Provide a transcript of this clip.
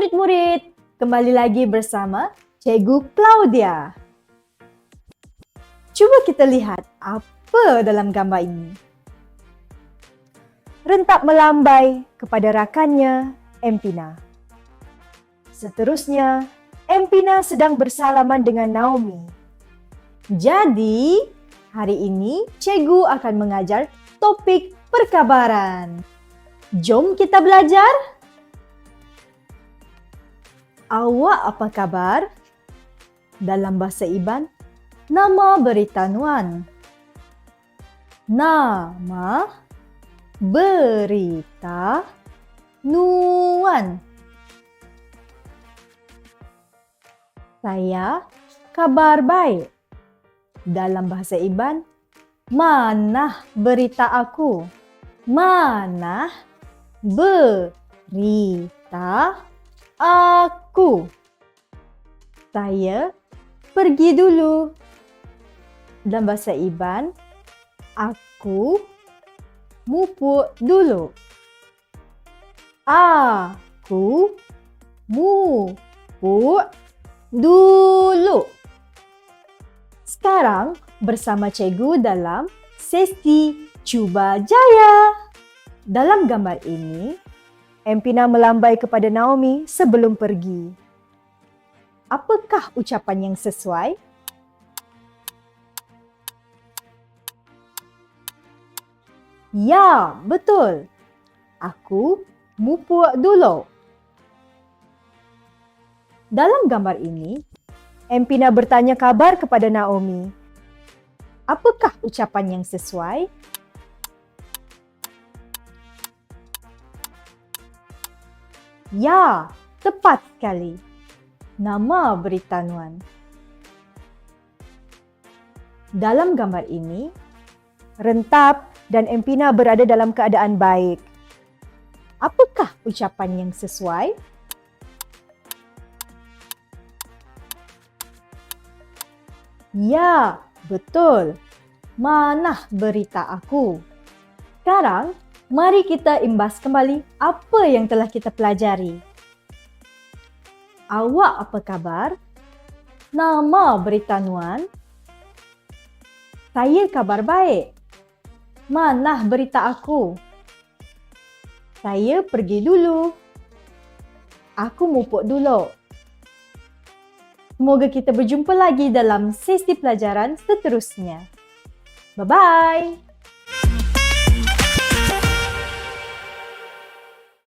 murid-murid, kembali lagi bersama Cikgu Claudia. Cuba kita lihat apa dalam gambar ini. Rentak melambai kepada rakannya, Empina. Seterusnya, Empina sedang bersalaman dengan Naomi. Jadi, hari ini cikgu akan mengajar topik perkabaran. Jom kita belajar. Awak apa kabar? Dalam bahasa Iban, nama berita Nuan. Nama berita Nuan. Saya kabar baik. Dalam bahasa Iban, mana berita aku? Mana berita aku? Saya pergi dulu. Dalam bahasa Iban, aku mupuk dulu. Aku mupuk dulu. Sekarang bersama cikgu dalam sesi Cuba Jaya. Dalam gambar ini, Empina melambai kepada Naomi sebelum pergi. Apakah ucapan yang sesuai? Ya, betul. Aku mupuk dulu. Dalam gambar ini, Empina bertanya kabar kepada Naomi. Apakah ucapan yang sesuai? Ya, tepat sekali. Nama berita Nuan. Dalam gambar ini, Rentap dan Empina berada dalam keadaan baik. Apakah ucapan yang sesuai? Ya, betul. Mana berita aku? Sekarang, mari kita imbas kembali apa yang telah kita pelajari. Awak apa kabar? Nama berita Nuan? Saya kabar baik. Mana berita aku? Saya pergi dulu. Aku mupuk dulu. Semoga kita berjumpa lagi dalam sesi pelajaran seterusnya. Bye-bye.